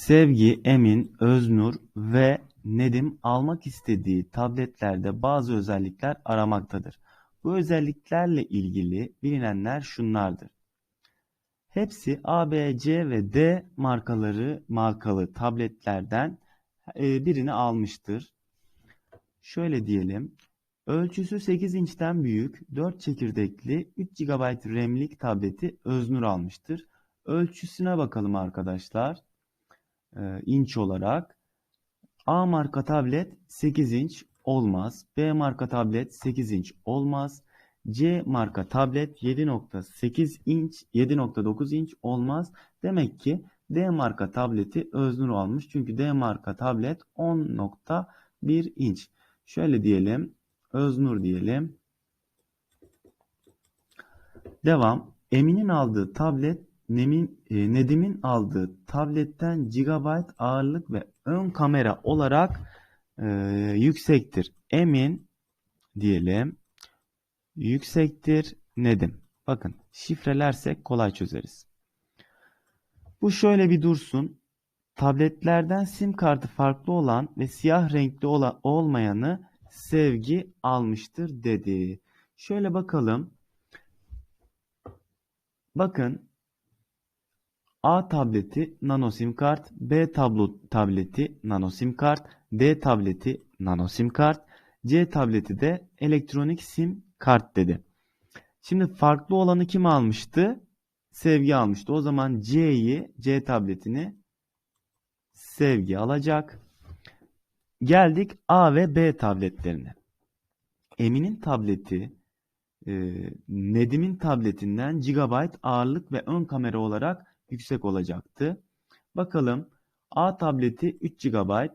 Sevgi, Emin, Öznur ve Nedim almak istediği tabletlerde bazı özellikler aramaktadır. Bu özelliklerle ilgili bilinenler şunlardır. Hepsi A, B, C ve D markaları markalı tabletlerden e, birini almıştır. Şöyle diyelim. Ölçüsü 8 inçten büyük 4 çekirdekli 3 GB RAM'lik tableti Öznur almıştır. Ölçüsüne bakalım arkadaşlar. Ee, inç olarak. A marka tablet 8 inç olmaz. B marka tablet 8 inç olmaz. C marka tablet 7.8 inç, 7.9 inç olmaz. Demek ki D marka tableti Öznur almış. Çünkü D marka tablet 10.1 inç. Şöyle diyelim. Öznur diyelim. Devam. Emin'in aldığı tablet e, Nedim'in aldığı tabletten GB ağırlık ve ön kamera olarak e, yüksektir. Emin diyelim yüksektir Nedim. Bakın şifrelersek kolay çözeriz. Bu şöyle bir dursun. Tabletlerden sim kartı farklı olan ve siyah renkli olan, olmayanı sevgi almıştır dedi. Şöyle bakalım. Bakın A tableti nano sim kart, B tablo tableti nano sim kart, D tableti nano sim kart, C tableti de elektronik sim kart dedi. Şimdi farklı olanı kim almıştı? Sevgi almıştı. O zaman C'yi, C tabletini Sevgi alacak. Geldik A ve B tabletlerine. Emin'in tableti e, Nedim'in tabletinden GB ağırlık ve ön kamera olarak yüksek olacaktı. Bakalım A tableti 3 GB,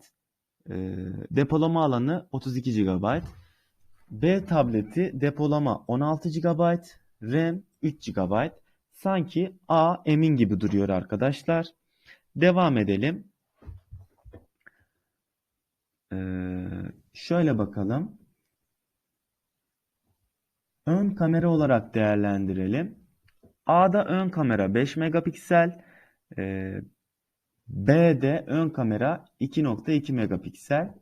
e, depolama alanı 32 GB. B tableti depolama 16 GB, RAM 3 GB. Sanki A emin gibi duruyor arkadaşlar. Devam edelim. Ee, şöyle bakalım. Ön kamera olarak değerlendirelim. A'da ön kamera 5 megapiksel. E, B'de ön kamera 2.2 megapiksel.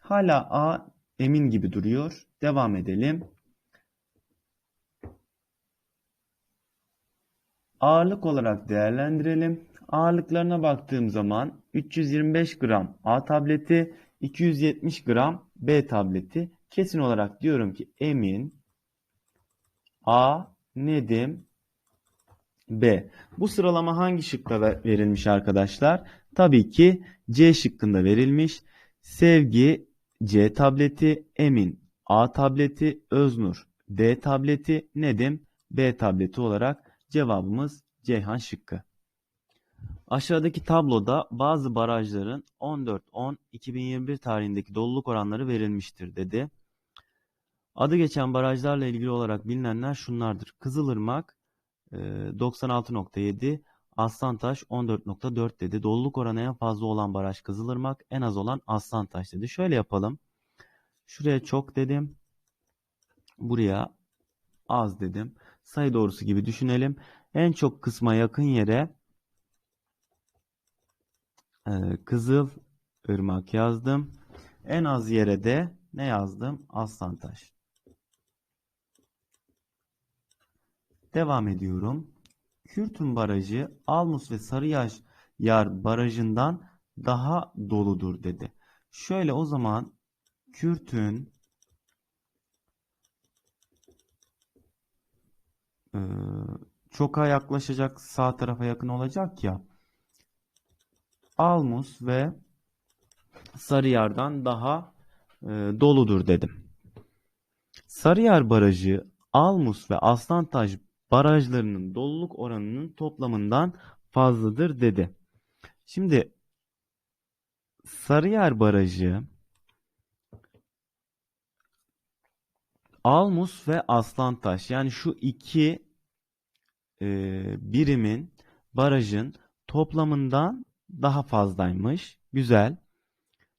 Hala A emin gibi duruyor. Devam edelim. Ağırlık olarak değerlendirelim. Ağırlıklarına baktığım zaman 325 gram A tableti, 270 gram B tableti. Kesin olarak diyorum ki Emin, A, Nedim, B. Bu sıralama hangi şıkta verilmiş arkadaşlar? Tabii ki C şıkkında verilmiş. Sevgi C tableti, Emin A tableti, Öznur D tableti, Nedim B tableti olarak cevabımız Ceyhan şıkkı. Aşağıdaki tabloda bazı barajların 14-10-2021 tarihindeki doluluk oranları verilmiştir dedi. Adı geçen barajlarla ilgili olarak bilinenler şunlardır. Kızılırmak 96.7, Aslantaş 14.4 dedi. Doluluk oranı en fazla olan baraj Kızılırmak, en az olan Aslantaş dedi. Şöyle yapalım. Şuraya çok dedim. Buraya az dedim. Sayı doğrusu gibi düşünelim. En çok kısma yakın yere Kızıl Irmak yazdım. En az yere de ne yazdım? Aslantaş. Devam ediyorum. Kürtün Barajı Almus ve Sarıyar Barajı'ndan daha doludur dedi. Şöyle o zaman Kürtün e, çoka yaklaşacak sağ tarafa yakın olacak ya. Almus ve Sarıyar'dan daha e, doludur dedim. Sarıyar Barajı Almus ve Aslantaş barajlarının doluluk oranının toplamından fazladır dedi. Şimdi Sarıyer Barajı Almus ve Aslantaş yani şu iki e, birimin barajın toplamından daha fazlaymış. Güzel.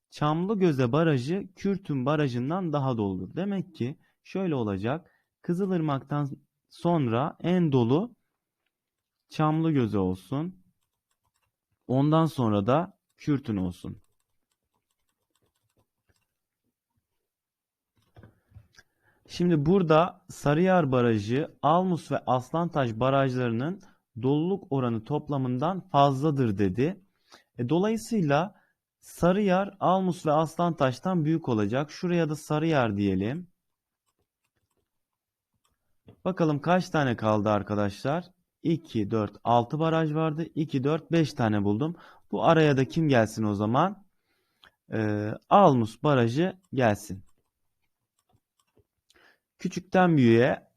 Çamlıgöze Barajı Kürtün Barajı'ndan daha doludur. Demek ki şöyle olacak. Kızılırmak'tan Sonra en dolu Çamlıgözü olsun. Ondan sonra da Kürtün olsun. Şimdi burada Sarıyer Barajı, Almus ve Aslantaş barajlarının doluluk oranı toplamından fazladır dedi. E, dolayısıyla Sarıyer, Almus ve Aslantaş'tan büyük olacak. Şuraya da Sarıyer diyelim. Bakalım kaç tane kaldı arkadaşlar? 2, 4, 6 baraj vardı. 2, 4, 5 tane buldum. Bu araya da kim gelsin o zaman? Ee, Almus barajı gelsin. Küçükten büyüğe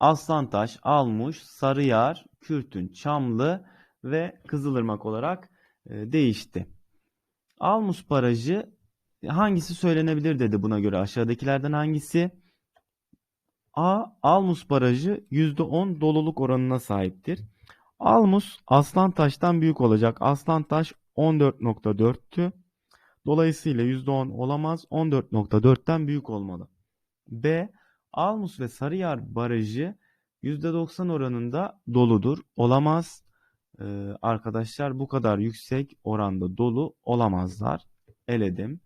Aslantaş, Almuş, Sarıyar, Kürtün, Çamlı ve Kızılırmak olarak e, değişti. Almus barajı hangisi söylenebilir dedi buna göre. Aşağıdakilerden hangisi? A. Almus barajı %10 doluluk oranına sahiptir. Almus Aslantaş'tan büyük olacak. Aslantaş 14.4'tü. Dolayısıyla %10 olamaz. 14.4'ten büyük olmalı. B. Almus ve Sarıyer Barajı %90 oranında doludur. Olamaz. Ee, arkadaşlar bu kadar yüksek oranda dolu olamazlar. Eledim.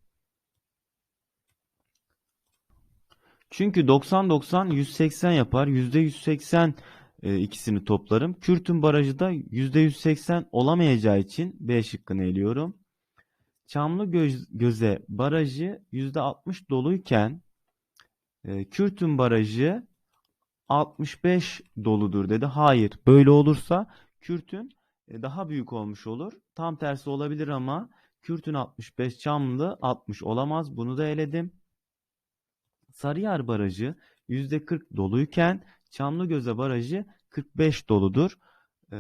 Çünkü 90-90 180 yapar. %180 e, ikisini toplarım. Kürtün barajı da %180 olamayacağı için B şıkkını eliyorum. Çamlı göz, Göze barajı %60 doluyken e, Kürtün barajı 65 doludur dedi. Hayır. Böyle olursa Kürtün e, daha büyük olmuş olur. Tam tersi olabilir ama Kürtün 65, Çamlı 60 olamaz. Bunu da eledim. Sarıyer Barajı %40 doluyken Çamlıgöze Barajı 45 doludur. Ee,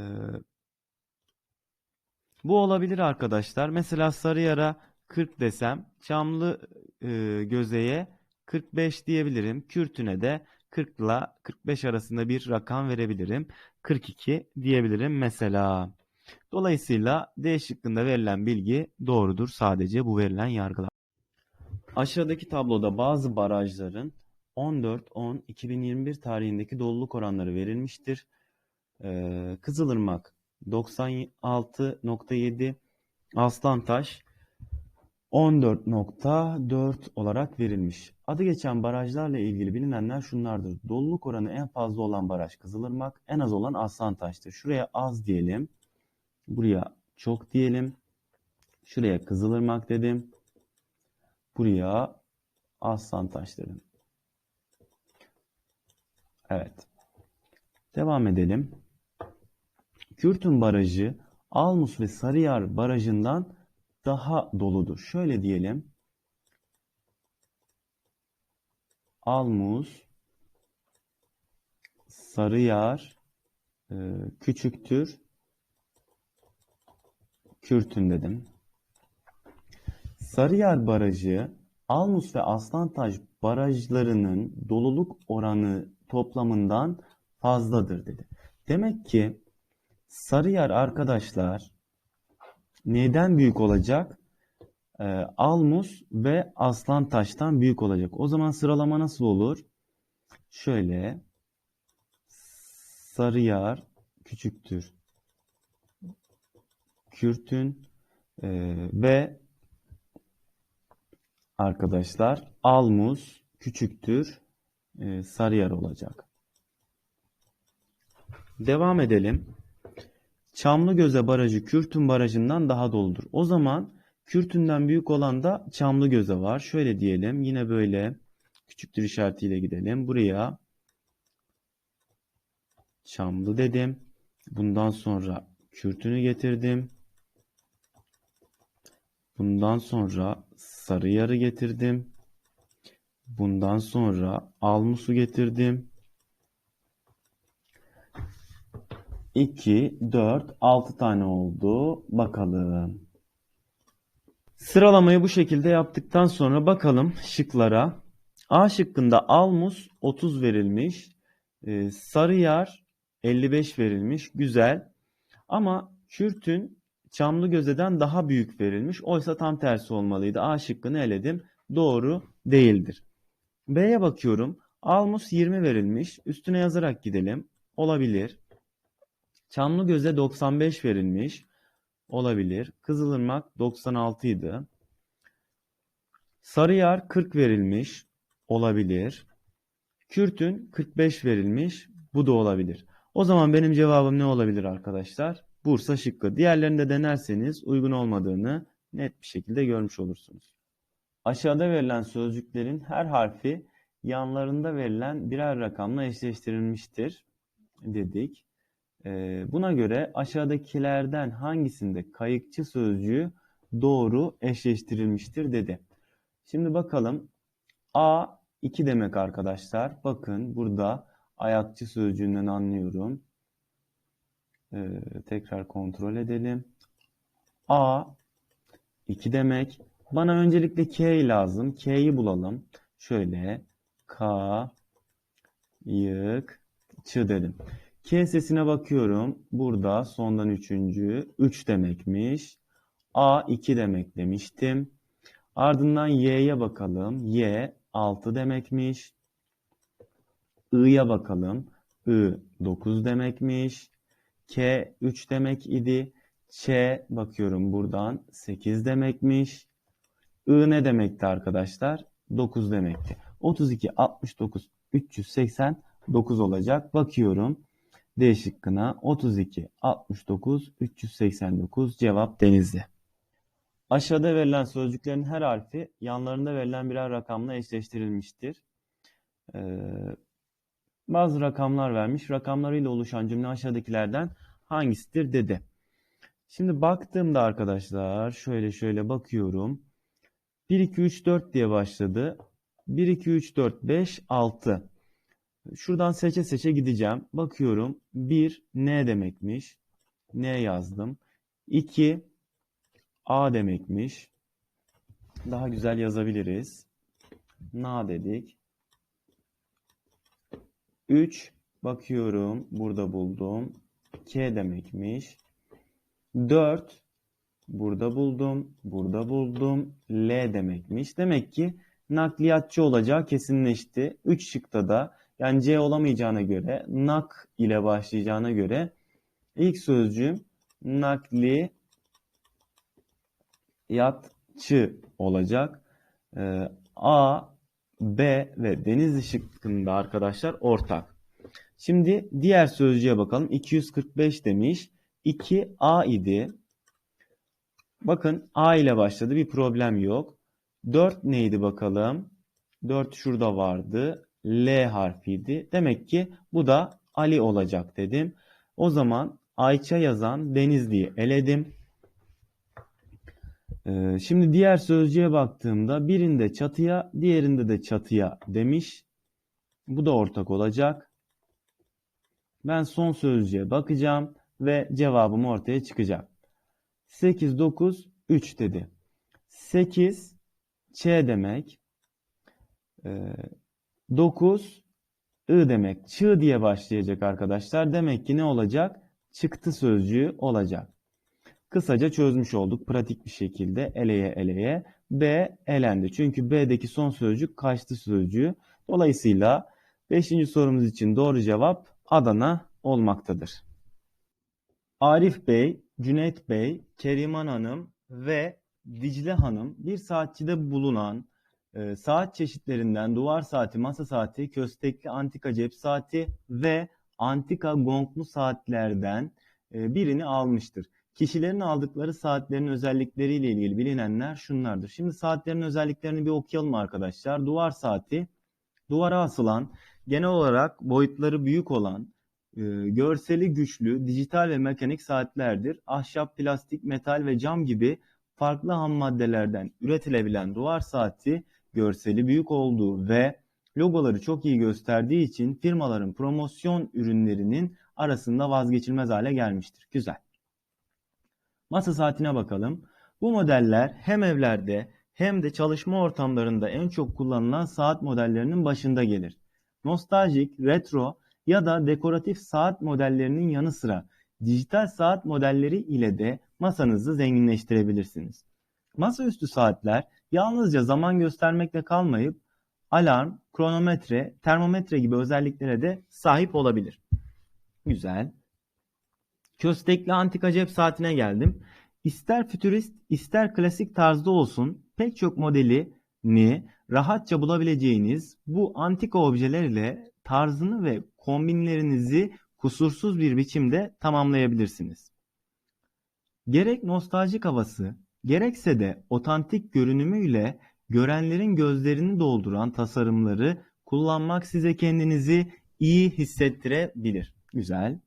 bu olabilir arkadaşlar. Mesela Sarıyer'a 40 desem Çamlı e, Göze'ye 45 diyebilirim. Kürtüne de 40 ile 45 arasında bir rakam verebilirim. 42 diyebilirim mesela. Dolayısıyla D şıkkında verilen bilgi doğrudur. Sadece bu verilen yargılar. Aşağıdaki tabloda bazı barajların 14-10-2021 tarihindeki doluluk oranları verilmiştir. Ee, Kızılırmak 96.7, Aslantaş 14.4 olarak verilmiş. Adı geçen barajlarla ilgili bilinenler şunlardır. Doluluk oranı en fazla olan baraj Kızılırmak, en az olan Aslantaş'tır. Şuraya az diyelim. Buraya çok diyelim. Şuraya Kızılırmak dedim. Buraya aslan taşları. Evet. Devam edelim. Kürtün Barajı Almus ve Sarıyer Barajı'ndan daha doludur. Şöyle diyelim. Almus Sarıyer e, küçüktür. Kürtün dedim. Sarıyer Barajı, Almus ve Aslantaş barajlarının doluluk oranı toplamından fazladır dedi. Demek ki Sarıyer arkadaşlar neden büyük olacak? Ee, Almus ve Aslantaş'tan büyük olacak. O zaman sıralama nasıl olur? Şöyle Sarıyer küçüktür. Kürtün e, ve arkadaşlar Almus küçüktür e, Sarıyer olacak. Devam edelim. Çamlıgöze Barajı Kürtün Barajı'ndan daha doludur. O zaman Kürtün'den büyük olan da Çamlıgöze var. Şöyle diyelim. Yine böyle küçüktür işaretiyle gidelim. Buraya Çamlı dedim. Bundan sonra Kürtün'ü getirdim. Bundan sonra sarı yarı getirdim. Bundan sonra almusu getirdim. 2, 4, 6 tane oldu. Bakalım. Sıralamayı bu şekilde yaptıktan sonra bakalım şıklara. A şıkkında Almus 30 verilmiş. Ee, Sarıyar 55 verilmiş. Güzel. Ama Kürt'ün Çamlı Göze'den daha büyük verilmiş. Oysa tam tersi olmalıydı. A şıkkını eledim. Doğru değildir. B'ye bakıyorum. Almus 20 verilmiş. Üstüne yazarak gidelim. Olabilir. Çamlı Göze 95 verilmiş. olabilir. Kızılırmak 96 idi. Sarıyer 40 verilmiş olabilir. Kürtün 45 verilmiş. Bu da olabilir. O zaman benim cevabım ne olabilir arkadaşlar? Bursa şıkkı. Diğerlerini de denerseniz uygun olmadığını net bir şekilde görmüş olursunuz. Aşağıda verilen sözcüklerin her harfi yanlarında verilen birer rakamla eşleştirilmiştir dedik. Ee, buna göre aşağıdakilerden hangisinde kayıkçı sözcüğü doğru eşleştirilmiştir dedi. Şimdi bakalım. A 2 demek arkadaşlar. Bakın burada ayakçı sözcüğünden anlıyorum. Ee, tekrar kontrol edelim. A 2 demek. Bana öncelikle K lazım. K'yi bulalım. Şöyle K yık çı dedim. K sesine bakıyorum. Burada sondan üçüncü. 3 demekmiş. A 2 demek demiştim. Ardından Y'ye bakalım. Y 6 demekmiş. I'ya bakalım. I 9 demekmiş. K 3 demek idi. Ç bakıyorum buradan 8 demekmiş. I ne demekti arkadaşlar? 9 demekti. 32, 69, 389 olacak. Bakıyorum. D şıkkına 32, 69, 389 cevap Denizli. Aşağıda verilen sözcüklerin her harfi yanlarında verilen birer rakamla eşleştirilmiştir. Ee, bazı rakamlar vermiş. Rakamlarıyla oluşan cümle aşağıdakilerden hangisidir dedi. Şimdi baktığımda arkadaşlar şöyle şöyle bakıyorum. 1, 2, 3, 4 diye başladı. 1, 2, 3, 4, 5, 6. Şuradan seçe seçe gideceğim. Bakıyorum. 1 N demekmiş. N yazdım. 2 A demekmiş. Daha güzel yazabiliriz. Na dedik. 3 bakıyorum. Burada buldum. K demekmiş. 4 burada buldum. Burada buldum. L demekmiş. Demek ki nakliyatçı olacağı kesinleşti. 3 şıkta da yani C olamayacağına göre nak ile başlayacağına göre ilk sözcüğüm nakli yatçı olacak. Ee, A, B ve Denizli şıkkında arkadaşlar ortak. Şimdi diğer sözcüğe bakalım. 245 demiş. 2A idi. Bakın A ile başladı. Bir problem yok. 4 neydi bakalım? 4 şurada vardı. L harfiydi. Demek ki bu da Ali olacak dedim. O zaman Ayça yazan Denizli'yi eledim. Ee, şimdi diğer sözcüğe baktığımda birinde çatıya, diğerinde de çatıya demiş. Bu da ortak olacak. Ben son sözcüğe bakacağım ve cevabım ortaya çıkacak. 8, 9, 3 dedi. 8 Ç demek. 9 ee, I demek. Çığ diye başlayacak arkadaşlar. Demek ki ne olacak? Çıktı sözcüğü olacak. Kısaca çözmüş olduk pratik bir şekilde eleye eleye. B elendi. Çünkü B'deki son sözcük kaçtı sözcüğü. Dolayısıyla 5. sorumuz için doğru cevap Adana olmaktadır. Arif Bey, Cüneyt Bey, Keriman Hanım ve Dicle Hanım bir saatçide bulunan e, saat çeşitlerinden duvar saati, masa saati, köstekli antika cep saati ve antika gonglu saatlerden e, birini almıştır. Kişilerin aldıkları saatlerin özellikleriyle ilgili bilinenler şunlardır. Şimdi saatlerin özelliklerini bir okuyalım arkadaşlar. Duvar saati, duvara asılan, genel olarak boyutları büyük olan, e, görseli güçlü, dijital ve mekanik saatlerdir. Ahşap, plastik, metal ve cam gibi farklı ham maddelerden üretilebilen duvar saati görseli büyük olduğu ve logoları çok iyi gösterdiği için firmaların promosyon ürünlerinin arasında vazgeçilmez hale gelmiştir. Güzel. Masa saatine bakalım. Bu modeller hem evlerde hem de çalışma ortamlarında en çok kullanılan saat modellerinin başında gelir. Nostaljik, retro ya da dekoratif saat modellerinin yanı sıra dijital saat modelleri ile de masanızı zenginleştirebilirsiniz. Masaüstü saatler yalnızca zaman göstermekle kalmayıp alarm, kronometre, termometre gibi özelliklere de sahip olabilir. Güzel. Köstekli antika cep saatine geldim. ister fütürist ister klasik tarzda olsun pek çok modelini rahatça bulabileceğiniz bu antika objeler ile tarzını ve kombinlerinizi kusursuz bir biçimde tamamlayabilirsiniz. Gerek nostaljik havası, gerekse de otantik görünümüyle görenlerin gözlerini dolduran tasarımları kullanmak size kendinizi iyi hissettirebilir. Güzel.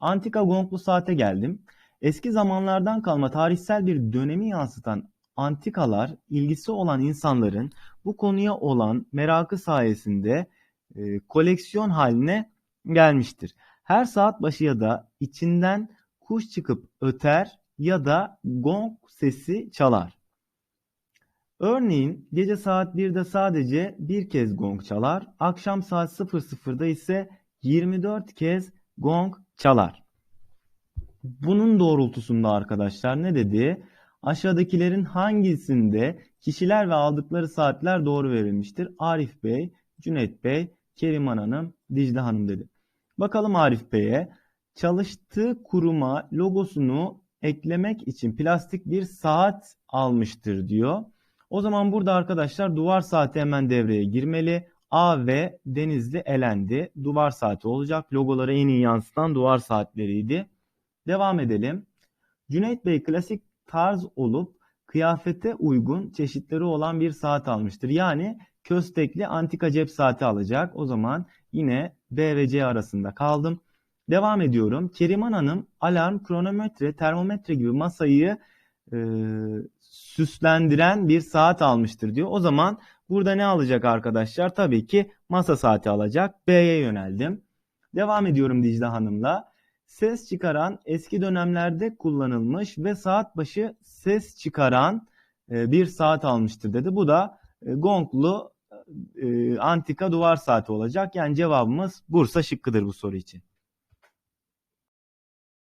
Antika gonglu saate geldim. Eski zamanlardan kalma tarihsel bir dönemi yansıtan antikalar ilgisi olan insanların bu konuya olan merakı sayesinde e, koleksiyon haline gelmiştir. Her saat başı ya da içinden kuş çıkıp öter ya da gong sesi çalar. Örneğin gece saat 1'de sadece bir kez gong çalar, akşam saat 00'da ise 24 kez gong çalar. Bunun doğrultusunda arkadaşlar ne dedi? Aşağıdakilerin hangisinde kişiler ve aldıkları saatler doğru verilmiştir? Arif Bey, Cüneyt Bey, Keriman Hanım, Dicle Hanım dedi. Bakalım Arif Bey'e. Çalıştığı kuruma logosunu eklemek için plastik bir saat almıştır diyor. O zaman burada arkadaşlar duvar saati hemen devreye girmeli. A ve Denizli elendi. Duvar saati olacak. Logoları en iyi yansıtan duvar saatleriydi. Devam edelim. Cüneyt Bey klasik tarz olup kıyafete uygun çeşitleri olan bir saat almıştır. Yani köstekli antika cep saati alacak. O zaman yine B ve C arasında kaldım. Devam ediyorum. Keriman Hanım alarm, kronometre, termometre gibi masayı e, süslendiren bir saat almıştır diyor. O zaman burada ne alacak arkadaşlar? Tabii ki masa saati alacak. B'ye yöneldim. Devam ediyorum Dicle Hanım'la. Ses çıkaran eski dönemlerde kullanılmış ve saat başı ses çıkaran e, bir saat almıştır dedi. Bu da e, gonglu e, antika duvar saati olacak. Yani cevabımız Bursa şıkkıdır bu soru için.